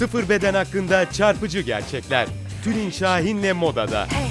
Sıfır beden hakkında çarpıcı gerçekler. Tülin Şahin'le modada. Hey.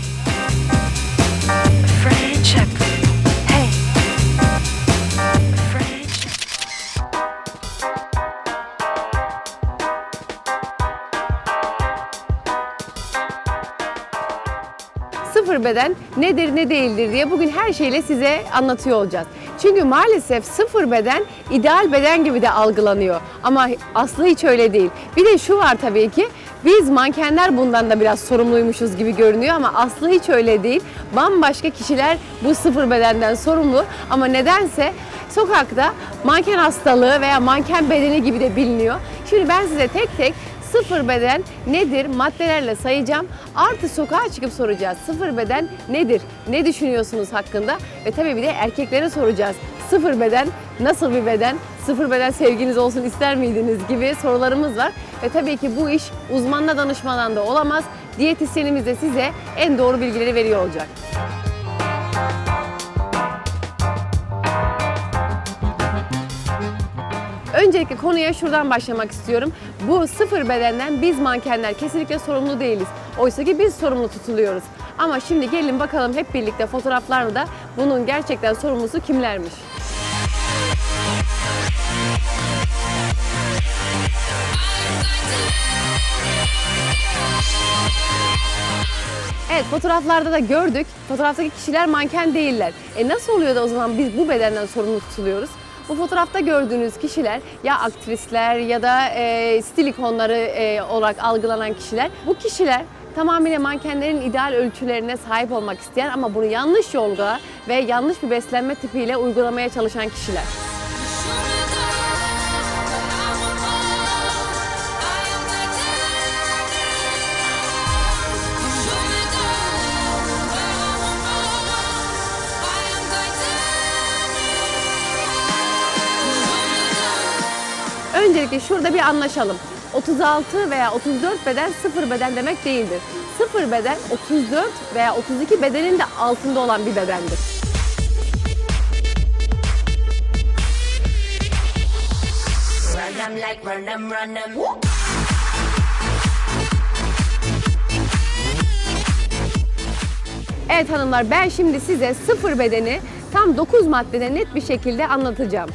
Sıfır beden nedir ne değildir diye bugün her şeyle size anlatıyor olacağız. Çünkü maalesef sıfır beden ideal beden gibi de algılanıyor. Ama aslı hiç öyle değil. Bir de şu var tabii ki biz mankenler bundan da biraz sorumluymuşuz gibi görünüyor ama aslı hiç öyle değil. Bambaşka kişiler bu sıfır bedenden sorumlu ama nedense sokakta manken hastalığı veya manken bedeni gibi de biliniyor. Şimdi ben size tek tek Sıfır beden nedir? Maddelerle sayacağım. Artı sokağa çıkıp soracağız. Sıfır beden nedir? Ne düşünüyorsunuz hakkında? Ve tabii bir de erkeklere soracağız. Sıfır beden nasıl bir beden? Sıfır beden sevginiz olsun ister miydiniz gibi sorularımız var. Ve tabii ki bu iş uzmanla danışmadan da olamaz. Diyetisyenimiz de size en doğru bilgileri veriyor olacak. Öncelikle konuya şuradan başlamak istiyorum. Bu sıfır bedenden biz mankenler kesinlikle sorumlu değiliz. Oysa ki biz sorumlu tutuluyoruz. Ama şimdi gelin bakalım hep birlikte fotoğraflarla da bunun gerçekten sorumlusu kimlermiş? Evet fotoğraflarda da gördük. Fotoğraftaki kişiler manken değiller. E nasıl oluyor da o zaman biz bu bedenden sorumlu tutuluyoruz? Bu fotoğrafta gördüğünüz kişiler ya aktrisler ya da e, stil ikonları e, olarak algılanan kişiler. Bu kişiler tamamıyla mankenlerin ideal ölçülerine sahip olmak isteyen ama bunu yanlış yolda ve yanlış bir beslenme tipiyle uygulamaya çalışan kişiler. Öncelikle şurada bir anlaşalım. 36 veya 34 beden sıfır beden demek değildir. Sıfır beden 34 veya 32 bedenin de altında olan bir bedendir. Run like. Evet hanımlar ben şimdi size sıfır bedeni tam 9 maddede net bir şekilde anlatacağım.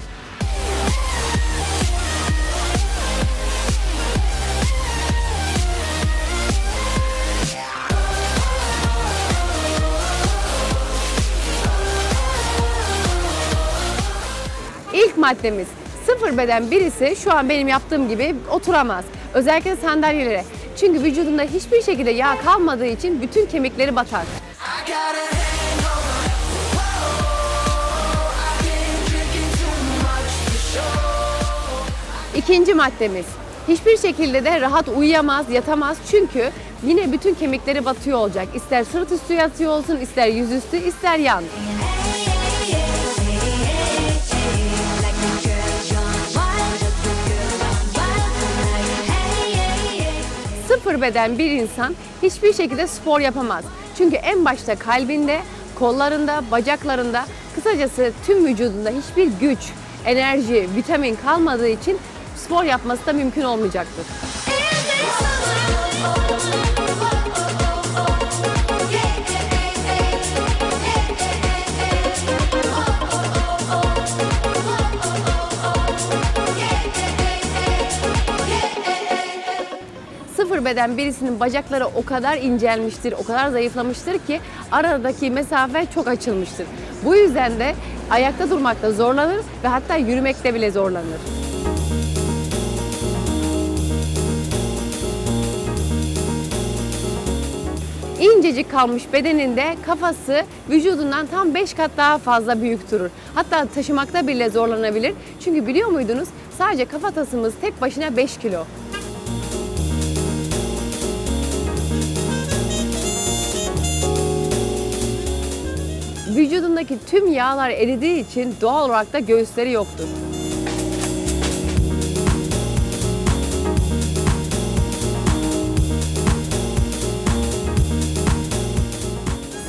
Maddemiz sıfır beden birisi şu an benim yaptığım gibi oturamaz. Özellikle sandalyelere. Çünkü vücudunda hiçbir şekilde yağ kalmadığı için bütün kemikleri batar. İkinci maddemiz. Hiçbir şekilde de rahat uyuyamaz, yatamaz çünkü yine bütün kemikleri batıyor olacak. İster sırt üstü yatıyor olsun, ister yüzüstü, ister yan. Sıfır beden bir insan hiçbir şekilde spor yapamaz. Çünkü en başta kalbinde, kollarında, bacaklarında, kısacası tüm vücudunda hiçbir güç, enerji, vitamin kalmadığı için spor yapması da mümkün olmayacaktır. Sıfır beden birisinin bacakları o kadar incelmiştir, o kadar zayıflamıştır ki aradaki mesafe çok açılmıştır. Bu yüzden de ayakta durmakta zorlanır ve hatta yürümekte bile zorlanır. İncecik kalmış bedeninde kafası vücudundan tam 5 kat daha fazla büyük durur. Hatta taşımakta bile zorlanabilir. Çünkü biliyor muydunuz sadece kafatasımız tek başına 5 kilo. Vücudundaki tüm yağlar eridiği için doğal olarak da göğüsleri yoktur.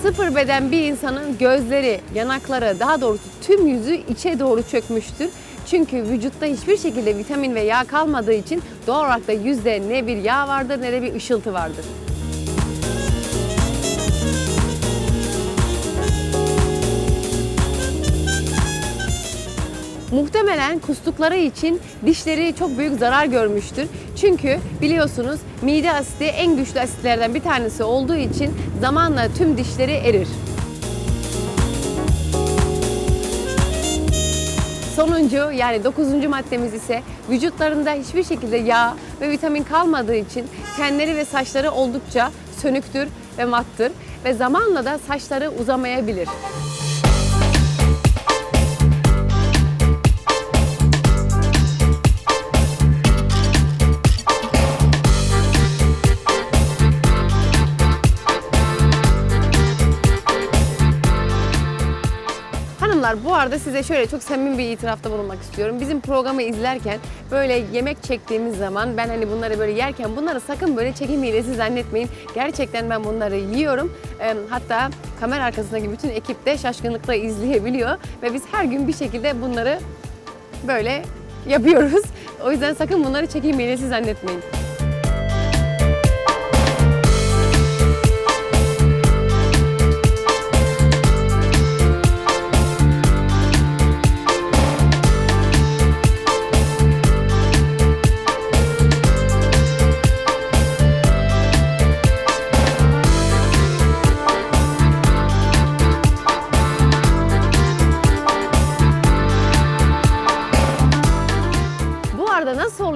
Sıfır beden bir insanın gözleri, yanakları, daha doğrusu tüm yüzü içe doğru çökmüştür Çünkü vücutta hiçbir şekilde vitamin ve yağ kalmadığı için doğal olarak da yüzde ne bir yağ vardır ne de bir ışıltı vardır. Muhtemelen kustukları için dişleri çok büyük zarar görmüştür. Çünkü biliyorsunuz mide asidi en güçlü asitlerden bir tanesi olduğu için zamanla tüm dişleri erir. Sonuncu yani dokuzuncu maddemiz ise vücutlarında hiçbir şekilde yağ ve vitamin kalmadığı için tenleri ve saçları oldukça sönüktür ve mattır ve zamanla da saçları uzamayabilir. Hanımlar bu arada size şöyle çok samimi bir itirafta bulunmak istiyorum. Bizim programı izlerken böyle yemek çektiğimiz zaman ben hani bunları böyle yerken bunları sakın böyle çekim hilesi zannetmeyin. Gerçekten ben bunları yiyorum. Ee, hatta kamera arkasındaki bütün ekip de şaşkınlıkla izleyebiliyor. Ve biz her gün bir şekilde bunları böyle yapıyoruz. O yüzden sakın bunları çekim hilesi zannetmeyin.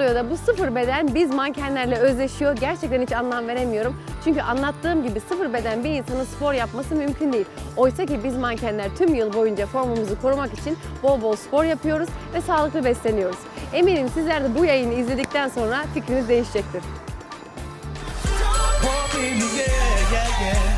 Arada nasıl oluyor da bu sıfır beden biz mankenlerle özleşiyor? Gerçekten hiç anlam veremiyorum. Çünkü anlattığım gibi sıfır beden bir insanın spor yapması mümkün değil. Oysa ki biz mankenler tüm yıl boyunca formumuzu korumak için bol bol spor yapıyoruz ve sağlıklı besleniyoruz. Eminim sizler de bu yayını izledikten sonra fikriniz değişecektir. Yeah, yeah.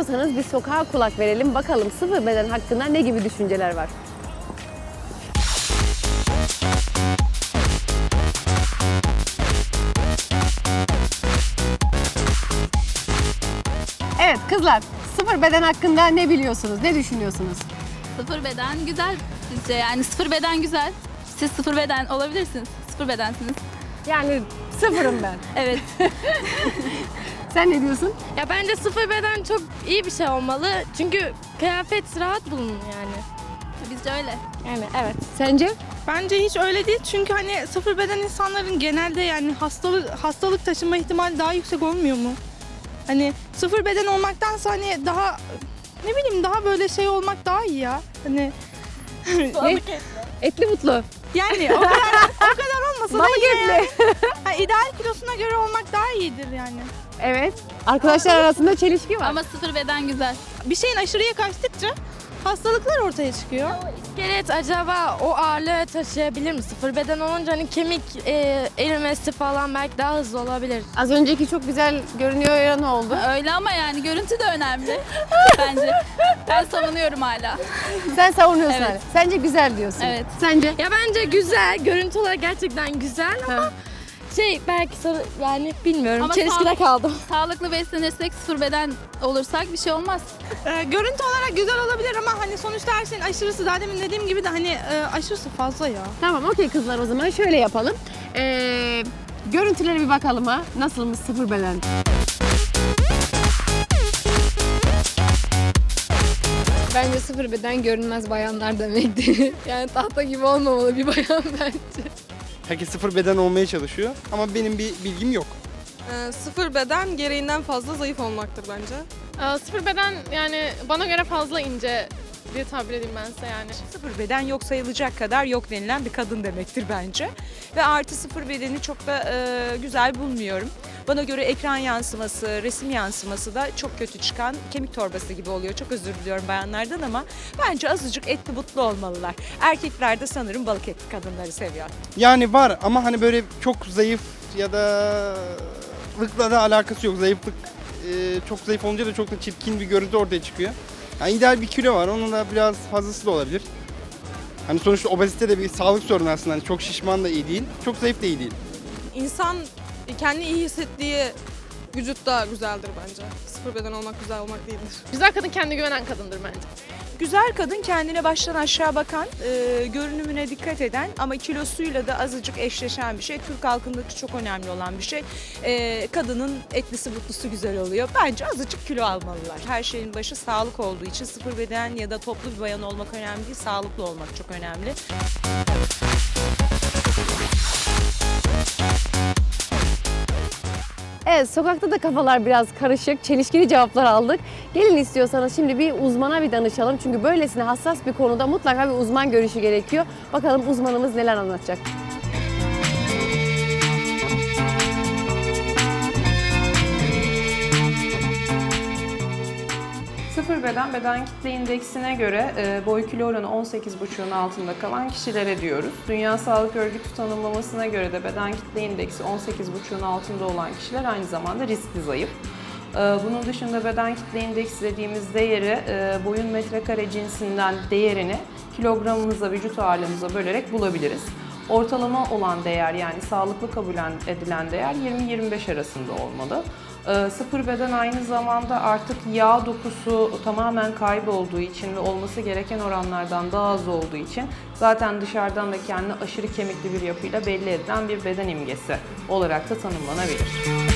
İstiyorsanız bir sokağa kulak verelim bakalım sıfır beden hakkında ne gibi düşünceler var. Evet kızlar sıfır beden hakkında ne biliyorsunuz, ne düşünüyorsunuz? Sıfır beden güzel sizce yani sıfır beden güzel. Siz sıfır beden olabilirsiniz. Sıfır bedensiniz. Yani sıfırım ben. Evet. Sen ne diyorsun? Ya bence sıfır beden çok iyi bir şey olmalı. Çünkü kıyafet rahat bulunur yani. Bizce öyle. Yani evet. Sence? Bence hiç öyle değil çünkü hani sıfır beden insanların genelde yani hastalık hastalık taşıma ihtimali daha yüksek olmuyor mu? Hani sıfır beden olmaktansa hani daha ne bileyim daha böyle şey olmak daha iyi ya. Hani Ne? Etli mutlu. yani o kadar o kadar olmasa da Balık yine yani, etli. ha, ideal kilosuna göre olmak daha iyidir yani. Evet. Arkadaşlar arasında çelişki var. Ama sıfır beden güzel. Bir şeyin aşırıya kaçtıkça hastalıklar ortaya çıkıyor. İskelet acaba o ağırlığı taşıyabilir mi? Sıfır beden olunca hani kemik e, erimesi falan belki daha hızlı olabilir. Az önceki çok güzel görünüyor ya ne oldu? Öyle ama yani görüntü de önemli bence. Ben savunuyorum hala. Sen savunuyorsun Evet. hala. Sence güzel diyorsun. Evet. Sence? Ya bence güzel, görüntü olarak gerçekten güzel ama Ha. Şey belki sarı, yani bilmiyorum. Ama Çelişkide sağ- kaldım. Sağlıklı beslenirsek sıfır beden olursak bir şey olmaz. Ee, görüntü olarak güzel olabilir ama hani sonuçta her şeyin aşırısı daha demin dediğim gibi de hani e, aşırısı fazla ya. Tamam okey kızlar o zaman şöyle yapalım. Ee, görüntülere bir bakalım ha. Nasılmış sıfır beden? Bence sıfır beden görünmez bayanlar demektir. yani tahta gibi olmamalı bir bayan bence. Herkes sıfır beden olmaya çalışıyor ama benim bir bilgim yok. Ee, sıfır beden gereğinden fazla zayıf olmaktır bence. Ee, sıfır beden yani bana göre fazla ince diye tabir edeyim ben size yani. sıfır beden yok sayılacak kadar yok denilen bir kadın demektir bence. Ve artı sıfır bedeni çok da e, güzel bulmuyorum. Bana göre ekran yansıması, resim yansıması da çok kötü çıkan kemik torbası gibi oluyor. Çok özür diliyorum bayanlardan ama bence azıcık etli butlu olmalılar. Erkekler de sanırım balık etli kadınları seviyor. Yani var ama hani böyle çok zayıf ya da lıkla da alakası yok. Zayıflık e, çok zayıf olunca da çok da çirkin bir görüntü ortaya çıkıyor. Yani ideal bir kilo var. Onun da biraz fazlası da olabilir. Hani sonuçta obezite de bir sağlık sorunu aslında. Hani çok şişman da iyi değil, çok zayıf da iyi değil. İnsan kendini iyi hissettiği vücutta güzeldir bence. Sıfır beden olmak güzel olmak değildir. Güzel kadın kendi güvenen kadındır bence. Güzel kadın kendine baştan aşağı bakan, e, görünümüne dikkat eden ama kilosuyla da azıcık eşleşen bir şey. Türk halkındaki çok önemli olan bir şey. E, kadının etlisi butlusu güzel oluyor. Bence azıcık kilo almalılar. Her şeyin başı sağlık olduğu için sıfır beden ya da toplu bir bayan olmak önemli değil, sağlıklı olmak çok önemli. Evet sokakta da kafalar biraz karışık, çelişkili cevaplar aldık. Gelin istiyorsanız şimdi bir uzmana bir danışalım. Çünkü böylesine hassas bir konuda mutlaka bir uzman görüşü gerekiyor. Bakalım uzmanımız neler anlatacak. Sıfır beden beden kitle indeksine göre e, boy kilo oranı 18,5'un altında kalan kişilere diyoruz. Dünya Sağlık Örgütü tanımlamasına göre de beden kitle indeksi 18,5'un altında olan kişiler aynı zamanda riskli zayıf. E, Bunun dışında beden kitle indeksi dediğimiz değeri e, boyun metrekare cinsinden değerini kilogramımıza, vücut ağırlığımıza bölerek bulabiliriz. Ortalama olan değer yani sağlıklı kabul edilen değer 20-25 arasında olmalı. Ee, Sıfır beden aynı zamanda artık yağ dokusu tamamen kaybolduğu için ve olması gereken oranlardan daha az olduğu için zaten dışarıdan da kendini aşırı kemikli bir yapıyla belli edilen bir beden imgesi olarak da tanımlanabilir.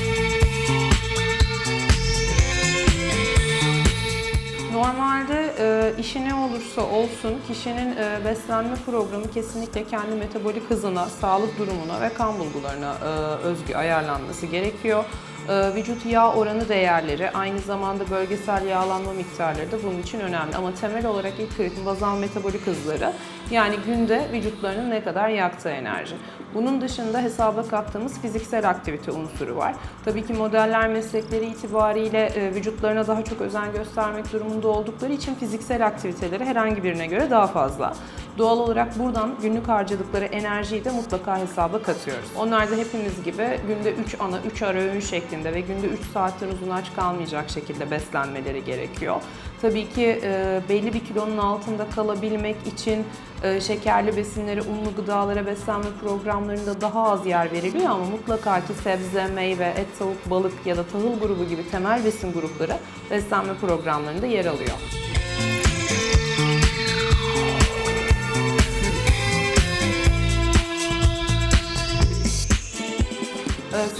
Normalde e, işi ne olursa olsun kişinin e, beslenme programı kesinlikle kendi metabolik hızına, sağlık durumuna ve kan bulgularına e, özgü ayarlanması gerekiyor. E, vücut yağ oranı değerleri, aynı zamanda bölgesel yağlanma miktarları da bunun için önemli. Ama temel olarak ilk kritik bazal metabolik hızları yani günde vücutlarının ne kadar yaktığı enerji. Bunun dışında hesaba kattığımız fiziksel aktivite unsuru var. Tabii ki modeller meslekleri itibariyle e, vücutlarına daha çok özen göstermek durumunda oldukları için fiziksel aktiviteleri herhangi birine göre daha fazla. Doğal olarak buradan günlük harcadıkları enerjiyi de mutlaka hesaba katıyoruz. Onlar da hepimiz gibi günde 3 ana, 3 ara öğün şeklinde ve günde 3 saatler uzun aç kalmayacak şekilde beslenmeleri gerekiyor. Tabii ki e, belli bir kilonun altında kalabilmek için e, şekerli besinlere, unlu gıdalara beslenme programlarında daha az yer veriliyor ama mutlaka ki sebze, meyve, et, tavuk, balık ya da tahıl grubu gibi temel besin grupları beslenme programlarında yer alıyor.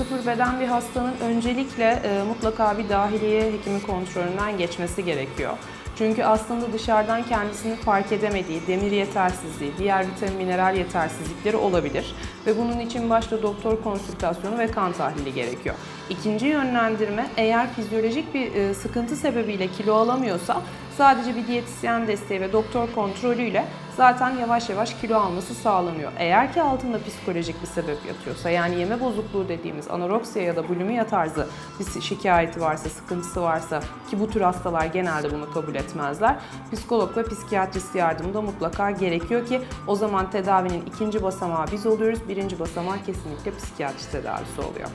Sıfır beden bir hastanın öncelikle e, mutlaka bir dahiliye hekimi kontrolünden geçmesi gerekiyor. Çünkü aslında dışarıdan kendisini fark edemediği demir yetersizliği, diğer vitamin mineral yetersizlikleri olabilir. Ve bunun için başta doktor konsültasyonu ve kan tahlili gerekiyor. İkinci yönlendirme eğer fizyolojik bir e, sıkıntı sebebiyle kilo alamıyorsa sadece bir diyetisyen desteği ve doktor kontrolüyle zaten yavaş yavaş kilo alması sağlanıyor. Eğer ki altında psikolojik bir sebep yatıyorsa yani yeme bozukluğu dediğimiz anoreksiya ya da bulimia tarzı bir şikayeti varsa, sıkıntısı varsa ki bu tür hastalar genelde bunu kabul etmezler. Psikolog ve psikiyatrist yardımı da mutlaka gerekiyor ki o zaman tedavinin ikinci basamağı biz oluyoruz. Birinci basamağı kesinlikle psikiyatrist tedavisi oluyor.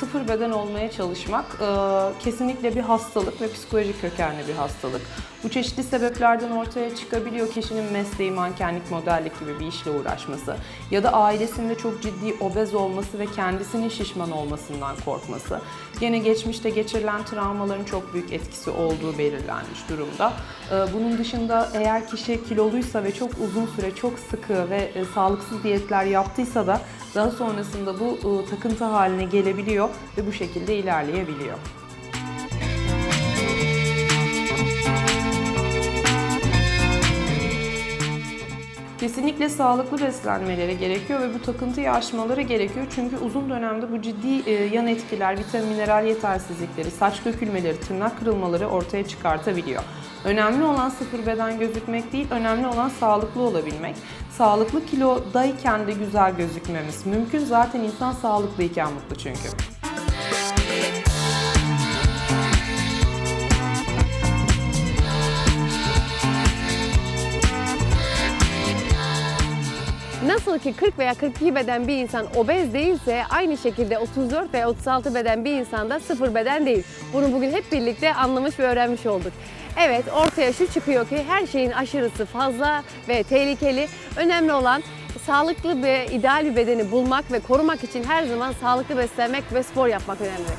Sıfır beden olmaya çalışmak e, kesinlikle bir hastalık ve psikolojik kökenli bir hastalık. Bu çeşitli sebeplerden ortaya çıkabiliyor kişinin mesleği mankenlik, modellik gibi bir işle uğraşması ya da ailesinde çok ciddi obez olması ve kendisinin şişman olmasından korkması. Gene geçmişte geçirilen travmaların çok büyük etkisi olduğu belirlenmiş durumda. E, bunun dışında eğer kişi kiloluysa ve çok uzun süre çok sıkı ve e, sağlıksız diyetler yaptıysa da daha sonrasında bu e, takıntı haline gelebiliyor ve bu şekilde ilerleyebiliyor. Kesinlikle sağlıklı beslenmeleri gerekiyor ve bu takıntıyı aşmaları gerekiyor. Çünkü uzun dönemde bu ciddi e, yan etkiler, vitamin mineral yetersizlikleri, saç dökülmeleri, tırnak kırılmaları ortaya çıkartabiliyor. Önemli olan sıfır beden gözükmek değil, önemli olan sağlıklı olabilmek. Sağlıklı kilodayken de güzel gözükmemiz mümkün. Zaten insan sağlıklıyken mutlu çünkü. Nasıl ki 40 veya 42 beden bir insan obez değilse aynı şekilde 34 veya 36 beden bir insan da sıfır beden değil. Bunu bugün hep birlikte anlamış ve öğrenmiş olduk. Evet ortaya şu çıkıyor ki her şeyin aşırısı fazla ve tehlikeli. Önemli olan sağlıklı ve ideal bir bedeni bulmak ve korumak için her zaman sağlıklı beslenmek ve spor yapmak önemli.